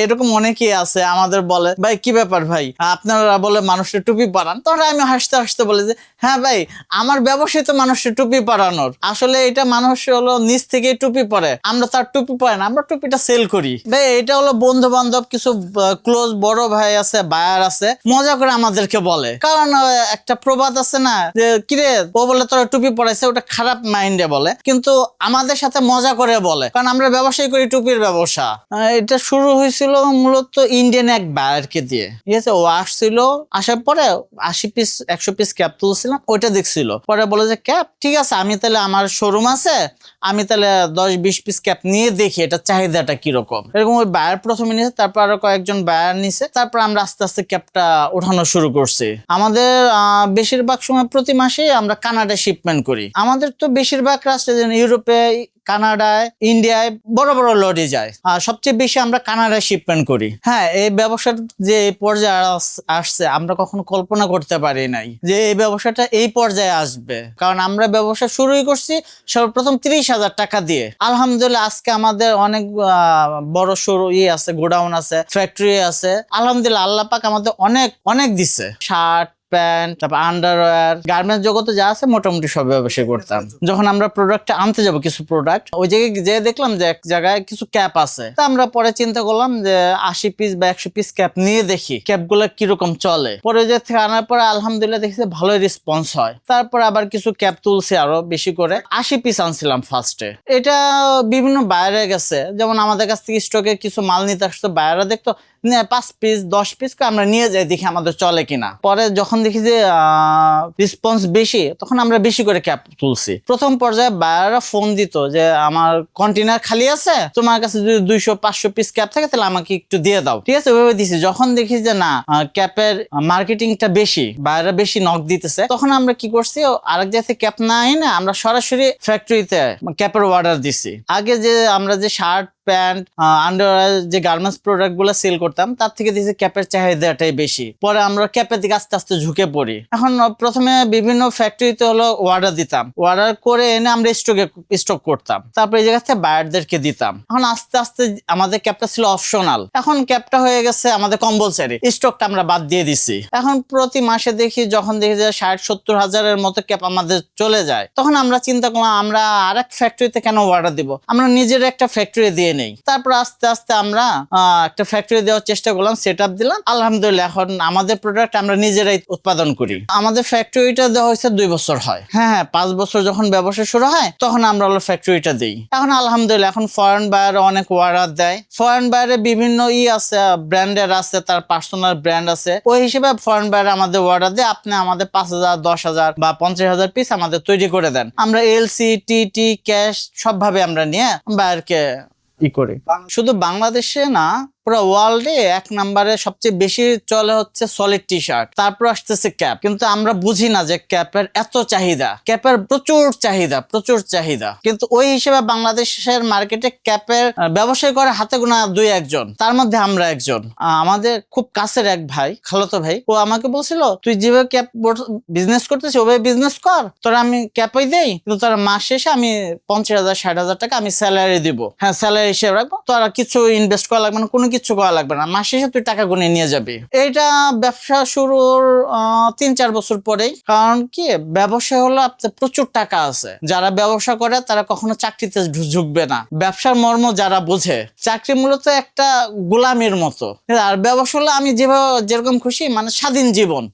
এরকম অনেকেই আছে, আমাদের বলে, ভাই, কি ব্যাপার ভাই? আপনারা বলে মানুষের টুপি পরান। তখন আমি হাসতে হাসতে বলে যে হ্যাঁ ভাই, আমার ব্যবসায় তো মানুষের টুপি পরানোর। আসলে এটা মানুষ হলো নিচ থেকে টুপি পরে। আমরা তার টুপি পরে না, আমরা টুপিটা সেল করি। ভাই, এটা হলো বন্ধু বান্ধব কিছু ক্লোজ বড় ভাই আছে বায়ার আছে, মজা করে আমাদেরকে বলে। কারণ একটা প্রবাদ আছে না, যে, কিরে, ও বলে তোরা টুপি পরাইছে, ওটা খারাপ মাইন্ডে বলে। কিন্তু আমাদের সাথে মজা করে বলে। কারণ আমরা ব্যবসায় করি টুপির ব্যবসা। এটা শুরু হয়েছিল মূলত ইন্ডিয়ান এক বায়ারকে দিয়ে। ঠিক আছে? ও আসছিল, আসার পরে আশি পিস একশো পিস ক্যাপ তুলছিলাম, ওইটা দেখছিল। পরে বলে যে ক্যাপ ঠিক আছে, আমি তাহলে আমার শোরুম আছে, আমি তাহলে দশ বিশ পিস ক্যাপ নিয়ে দেখি এটা চাহিদাটা কীরকম। এরকম ওই বায়ার প্রথমে নিয়েছে, তারপর আরও কয়েকজন বায়ার নিছে, তারপর আমরা আস্তে আস্তে ক্যাপটা ওঠানো শুরু করছি। আমাদের বেশিরভাগ সময় প্রতি মাসে আমরা কানাডা শিপমেন্ট করি। আমাদের তো বেশিরভাগ রাষ্ট্রে ইউরোপে কানাডায়, ইন্ডিয়ায় বড় বড় লরি যায়। আর সবচেয়ে বেশি আমরা কানাডায় শিপমেন্ট করি। হ্যাঁ এই ব্যবসার যে পর্যায়ে আস- আসছে, আমরা কখনো কল্পনা করতে পারি নাই যে এই ব্যবসাটা এই পর্যায়ে আসবে। কারণ আমরা ব্যবসা শুরুই করছি সর্বপ্রথম তিরিশ হাজার টাকা দিয়ে। আলহামদুলিল্লাহ, আজকে আমাদের অনেক বড় সরু ইয়ে আছে, গোডাউন আছে ফ্যাক্টরি আছে। আলহামদুলিল্লাহ, আল্লাহ পাক আমাদের অনেক অনেক দিছে। শার্ট প্যান্ট, তারপর আন্ডারওয়্যার গার্মেন্টস জগতে যা আছে মোটামুটি সব ব্যবসা করতাম। যখন আমরা প্রোডাক্টটা আনতে যাব কিছু প্রোডাক্ট ওই জায়গায় যে দেখলাম যে এক জায়গায় কিছু ক্যাপ আছে। তা আমরা পরে চিন্তা করলাম যে আশি পিস বা একশো পিস ক্যাপ নিয়ে দেখি ক্যাপগুলো কীরকম চলে। পরে যে থেকে আনার পরে আলহামদুলিল্লাহ দেখছি যে ভালোই রেসপন্স হয়। তারপর আবার কিছু ক্যাপ তুলছি আরও বেশি করে। আশি পিস আনছিলাম ফার্স্টে এটা বিভিন্ন বাইরে গেছে যেমন আমাদের কাছ থেকে স্টকে কিছু মাল নিতে আসতো বাইরে দেখতো পাঁচ পিস দশ পিস আমরা নিয়ে যাই, দেখি আমাদের চলে কিনা। পরে যখন দেখি যে রেসপন্স বেশি, তখন আমরা বেশি করে ক্যাপ তুলছি। প্রথম পর্যায়ে বায়াররা ফোন দিত যে, আমার কন্টেনার খালি আছে, তোমার কাছে যদি দুইশো, পাঁচশো পিস ক্যাপ থাকে, তাহলে আমাকে একটু দিয়ে দাও। ঠিক আছে, ওইভাবে দিছি। যখন দেখি যে, না ক্যাপের মার্কেটিংটা বেশি বায়াররা বেশি নক দিতেছে, তখন আমরা কি করছি আরেক জায়গা থেকে ক্যাপ না এনে আমরা সরাসরি ফ্যাক্টরিতে ক্যাপের অর্ডার দিছি। আগে যে, আমরা যে শার্ট প্যান্ট আন্ডার যে গার্মেন্টস প্রোডাক্টগুলো সেল করতাম, তার থেকে দিয়েছে ক্যাপের চাহিদাটাই বেশি। পরে আমরা ক্যাপের দিকে আস্তে আস্তে ঝুঁকে পড়ি। এখন প্রথমে বিভিন্ন ফ্যাক্টরিতে হলো অর্ডার দিতাম। অর্ডার করে এনে আমরা স্টকে স্টক করতাম। তারপরে এই জায়গা থেকে বায়ারদেরকে দিতাম। এখন আস্তে আস্তে আমাদের ক্যাপটা ছিল অপশনাল এখন ক্যাপটা হয়ে গেছে আমাদের কম্পালসারি স্টকটা আমরা বাদ দিয়ে দিছি। এখন প্রতি মাসে দেখি যখন দেখি যে ষাট, সত্তর হাজারের মতো ক্যাপ আমাদের চলে যায়, তখন আমরা চিন্তা করলাম, আমরা আরেক ফ্যাক্টরিতে কেন অর্ডার দিব? আমরা নিজের একটা ফ্যাক্টরি দিয়ে নেই। তারপর আস্তে আস্তে আমরা একটা ফ্যাক্টরি দেওয়ার চেষ্টা করলাম সেট দিলাম। আলহামদুলিল্লাহ, এখন আমাদের প্রোডাক্ট আমরা নিজেরাই উৎপাদন করি। আমাদের ফ্যাক্টরিটা দেওয়া হয়েছে দুই বছর হয়। হ্যাঁ হ্যাঁ পাঁচ বছর যখন ব্যবসা শুরু হয়, তখন আমরা হলো ফ্যাক্টরিটা দিই। এখন আলহামদুলিল্লাহ, এখন ফরেন বায়ার অনেক অর্ডার দেয়। ফরেন বায়ারে বিভিন্ন ই আছে ব্র্যান্ডের আছে, তার পার্সোনাল ব্র্যান্ড আছে। ওই হিসেবে ফরেন বায়ার আমাদের অর্ডার দেয়, আপনি আমাদের পাঁচ হাজার, দশ হাজার বা পঞ্চাশ হাজার পিস আমাদের তৈরি করে দেন। আমরা এলসি টি ক্যাশ সবভাবে আমরা নিয়ে বায়ারকে ই করে। শুধু বাংলাদেশে না পুরো ওয়ার্ল্ডে এক নম্বরে সবচেয়ে বেশি চলে হচ্ছে সলিড টি শার্ট তারপর আসতেছে ক্যাপ কিন্তু আমরা বুঝি না যে ক্যাপের এত চাহিদা। ক্যাপের প্রচুর চাহিদা প্রচুর চাহিদা। কিন্তু ওই হিসেবে বাংলাদেশের মার্কেটে ক্যাপের ব্যবসায় করে হাতে গোনা দুই একজন। তার মধ্যে আমরা একজন। আমাদের খুব কাছের এক ভাই, খালতো ভাই। ও আমাকে বলছিল, তুই যেভাবে ক্যাপ বিজনেস করতেছিস, ওভাবে বিজনেস কর। তোরা আমি ক্যাপই দেই, কিন্তু তোরা মাস শেষে আমি পঞ্চাশ হাজার, ষাট হাজার টাকা আমি স্যালারি দিব। হ্যাঁ স্যালারি হিসেবে রাখব। তোরা কিছু ইনভেস্ট করা লাগবে না। কোনো কিছু করা লাগবে না। মাসে শেষে তুই টাকা গুনে নিয়ে যাবি। এটা ব্যবসা শুরুর তিন চার বছর পরেই। কারণ কি, ব্যবসা হলো আপনার প্রচুর টাকা আছে। যারা ব্যবসা করে, তারা কখনো চাকরিতে ঝুঁকবে না। ব্যবসার মর্ম যারা বোঝে, চাকরি মূলত একটা গোলামের মতো। আর ব্যবসা হলো আমি যেভাবে, যেরকম খুশি মানে স্বাধীন জীবন।